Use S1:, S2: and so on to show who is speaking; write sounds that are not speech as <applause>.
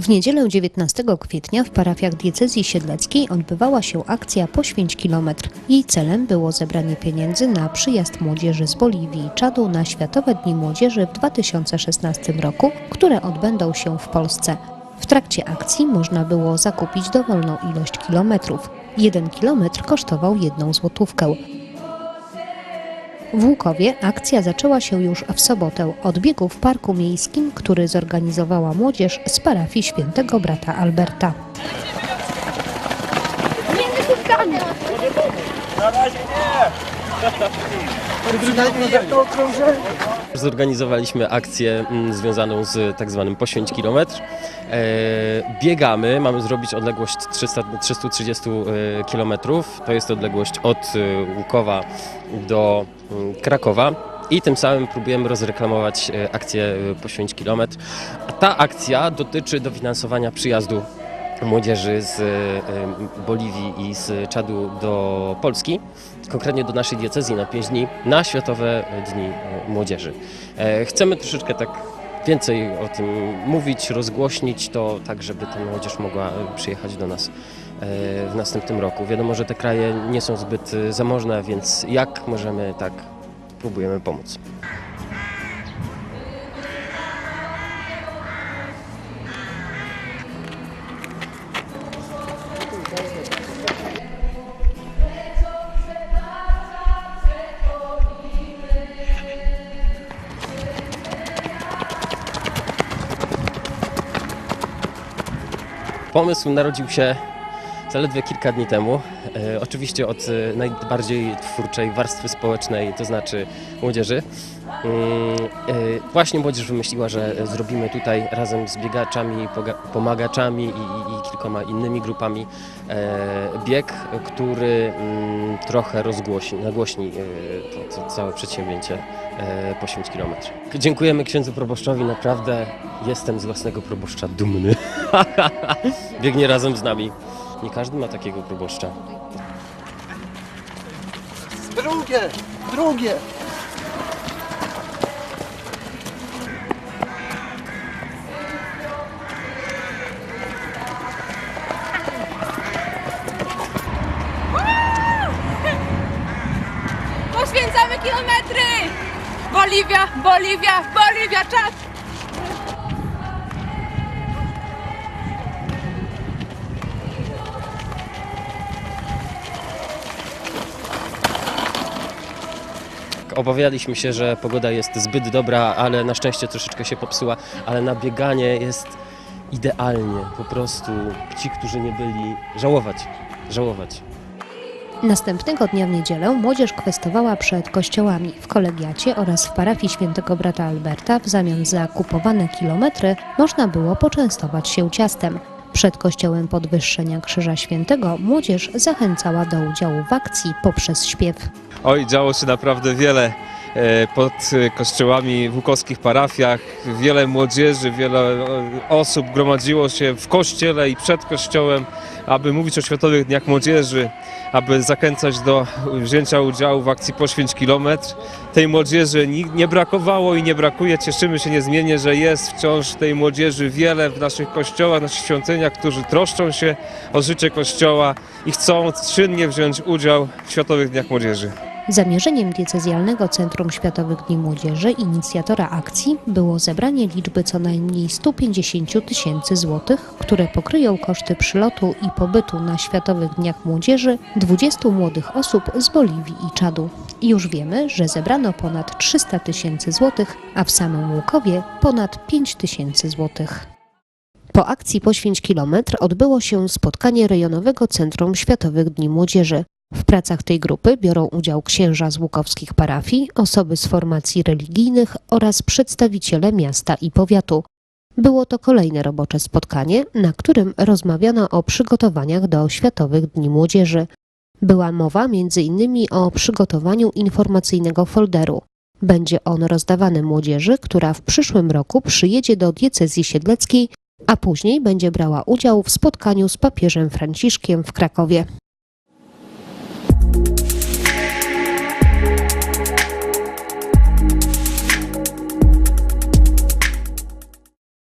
S1: W niedzielę 19 kwietnia w parafiach diecezji siedleckiej odbywała się akcja Poświęć kilometr. Jej celem było zebranie pieniędzy na przyjazd młodzieży z Boliwii i Czadu na Światowe Dni Młodzieży w 2016 roku, które odbędą się w Polsce. W trakcie akcji można było zakupić dowolną ilość kilometrów. Jeden kilometr kosztował jedną złotówkę. W Łukowie akcja zaczęła się już w sobotę od biegu w parku miejskim, który zorganizowała młodzież z parafii świętego brata Alberta.
S2: Zorganizowaliśmy akcję mm, związaną z tak zwanym poświęć kilometr. E, biegamy, mamy zrobić odległość 300, 330 e, kilometrów. To jest odległość od e, Łukowa do mm, Krakowa. I tym samym próbujemy rozreklamować e, akcję Poświęć Kilometr. A ta akcja dotyczy dofinansowania przyjazdu młodzieży z e, Boliwii i z Czadu do Polski, konkretnie do naszej diecezji na 5 dni, na Światowe Dni e, Młodzieży. E, Chcemy troszeczkę tak więcej o tym mówić, rozgłośnić to, tak żeby ta młodzież mogła e, przyjechać do nas e, w następnym roku. Wiadomo, że te kraje nie są zbyt e, zamożne, więc jak możemy, tak próbujemy pomóc. Pomysł narodził się zaledwie kilka dni temu. E, oczywiście od e, najbardziej twórczej warstwy społecznej, to znaczy młodzieży. Mm, e, właśnie młodzież wymyśliła, że zrobimy tutaj razem z biegaczami, pomagaczami i, i, kilkoma innymi grupami e, bieg, który mm, trochę rozgłośni, nagłośni e, to, to całe przedsięwzięcie e, Poświęć kilometr. Dziękujemy księdzu proboszczowi, naprawdę jestem z własnego proboszcza dumny. <laughs> Biegnie razem z nami. Nie każdy ma takiego proboszcza.
S3: Drugie, drugie.
S4: Poświęcamy kilometry! Boliwia, Boliwia, Boliwia, czas!
S2: Obawialiśmy się, że pogoda jest zbyt dobra, ale na szczęście troszeczkę się popsuła, ale na bieganie jest idealnie. Po prostu ci, którzy nie byli, żałować, żałować.
S1: Następnego dnia w niedzielę młodzież kwestowała przed kościołami w kolegiacie oraz w parafii świętego brata Alberta w zamian za kupowane kilometry można było poczęstować się ciastem. Przed kościołem Podwyższenia Krzyża Świętego młodzież zachęcała do udziału w akcji poprzez śpiew.
S5: Oj, działo się naprawdę wiele pod e, kościołami w łukowskich parafiach. Wiele młodzieży, wiele e, osób gromadziło się w kościele i przed kościołem, aby mówić o Światowych Dniach Młodzieży, aby zachęcać do wzięcia udziału w akcji Poświęć Kilometr. Tej młodzieży ni- nie brakowało i nie brakuje. Cieszymy się niezmiennie, że jest wciąż tej młodzieży wiele w naszych kościołach, naszych świątyniach, którzy troszczą się o życie kościoła i chcą czynnie wziąć udział w Światowych Dniach Młodzieży.
S1: Zamierzeniem diecezjalnego Centrum Światowych Dni Młodzieży, inicjatora akcji, było zebranie liczby co najmniej 150 tysięcy złotych, które pokryją koszty przylotu i pobytu na Światowych Dniach Młodzieży 20 młodych osób z Boliwii i Czadu. Już wiemy, że zebrano ponad 300 tysięcy złotych, a w samym Łukowie ponad 5 tysięcy złotych. Po akcji Poświęć Kilometr odbyło się spotkanie Rejonowego Centrum Światowych Dni Młodzieży. W pracach tej grupy biorą udział księża z łukowskich parafii, osoby z formacji religijnych oraz przedstawiciele miasta i powiatu. Było to kolejne robocze spotkanie, na którym rozmawiano o przygotowaniach do Światowych Dni Młodzieży. Była mowa m.in. o przygotowaniu informacyjnego folderu. Będzie on rozdawany młodzieży, która w przyszłym roku przyjedzie do diecezji siedleckiej, a później będzie brała udział w spotkaniu z papieżem Franciszkiem w Krakowie.